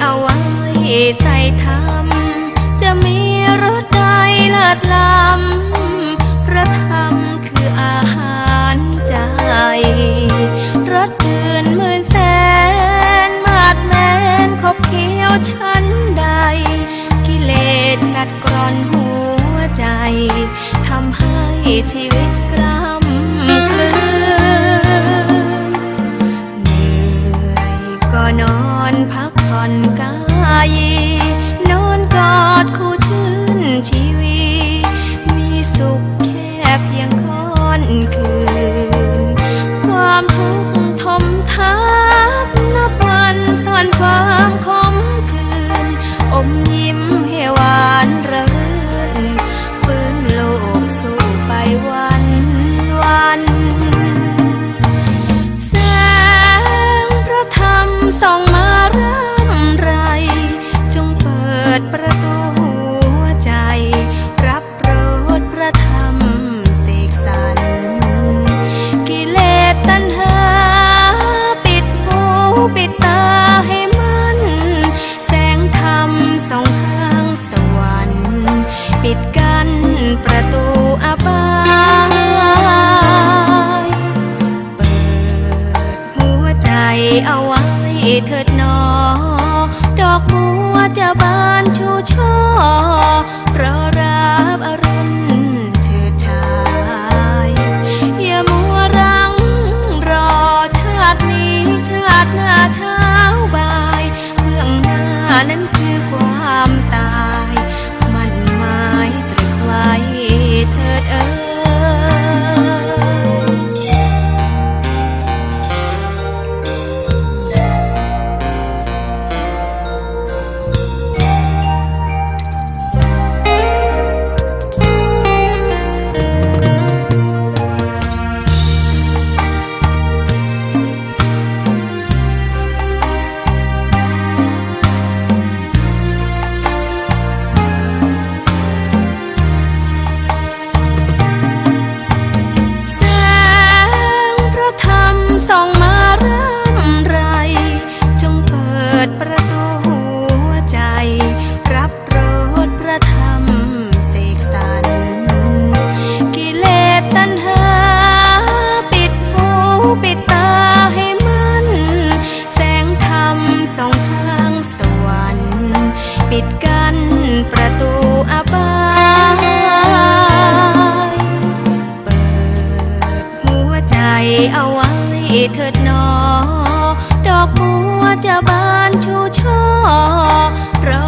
เอาไว้ใส่ทำจะมีรสใดเลิศล้ำพระธรรมคืออาหารใจรสอื่นหมื่นแสนมาดแมนขบเคี้ยวชั้นใด กิเลสกัดกร่อนหัวใจทำให้ชีวิต อยก็นอนพักผ่อนกายนอนกอดคู่ชื่นชีวี มีสุขแค่เพียงค่อนคืน ความทุกข์ทมทับนับวันซ่อนความ เถิดหนอ ดอกบัวจะบานชูช่อรอรับอรุณเชิดชายอย่ามัวรังรอชาตินี้ชาติหน้าเช้า ปิดกั้นประตูอบายเปิดหัวใจเอาไว้เถิดนอ ดอกบัวจะบานชูช่อรอ